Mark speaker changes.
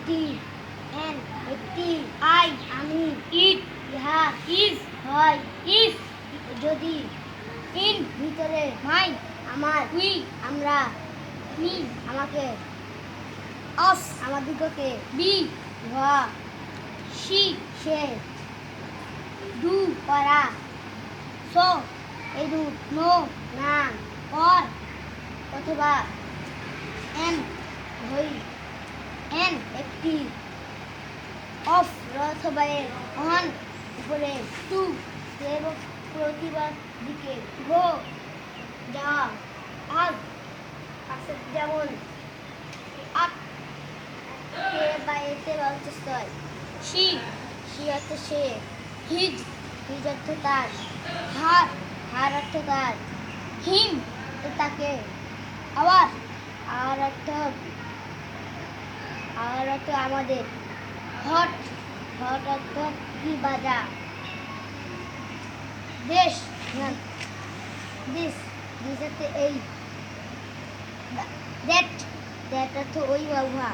Speaker 1: একটি
Speaker 2: এন
Speaker 1: একটি
Speaker 2: আই
Speaker 1: আমি
Speaker 2: ইট
Speaker 1: ইহা
Speaker 2: ইজ
Speaker 1: হয়
Speaker 2: ইজ
Speaker 1: যদি
Speaker 2: ইন
Speaker 1: ভিতরে
Speaker 2: মাই
Speaker 1: আমার
Speaker 2: উই
Speaker 1: আমরা
Speaker 2: মি
Speaker 1: আমাকে
Speaker 2: আস
Speaker 1: আমাদিগকে
Speaker 2: বি
Speaker 1: উহা
Speaker 2: শি
Speaker 1: সে
Speaker 2: ডু
Speaker 1: করা।
Speaker 2: সো
Speaker 1: এরূপ
Speaker 2: নো
Speaker 1: না
Speaker 2: কর
Speaker 1: অথবা
Speaker 2: এন
Speaker 1: হই
Speaker 2: এন
Speaker 1: একটি
Speaker 2: অফ
Speaker 1: অথবা এর
Speaker 2: অন
Speaker 1: উপরে
Speaker 2: টু
Speaker 1: এবং প্রতিবার দিকে
Speaker 2: গো
Speaker 1: যাওয়া
Speaker 2: আগ
Speaker 1: পাশে যেমন
Speaker 2: আপ
Speaker 1: কে বা এতে বা উচ্চস্তর
Speaker 2: শি
Speaker 1: সে অর্থ সে।
Speaker 2: হিজ
Speaker 1: নিজ অর্থ তার
Speaker 2: হার
Speaker 1: হার অর্থ তার
Speaker 2: হিম
Speaker 1: তাকে
Speaker 2: আবার
Speaker 1: আর অর্থ আর অর্থ আমাদের
Speaker 2: হট
Speaker 1: হট অর্থ কি বাজা?
Speaker 2: দেশ
Speaker 1: দিস দিস এই।
Speaker 2: দ্যাট
Speaker 1: দ্যাট অর্থ ওই বা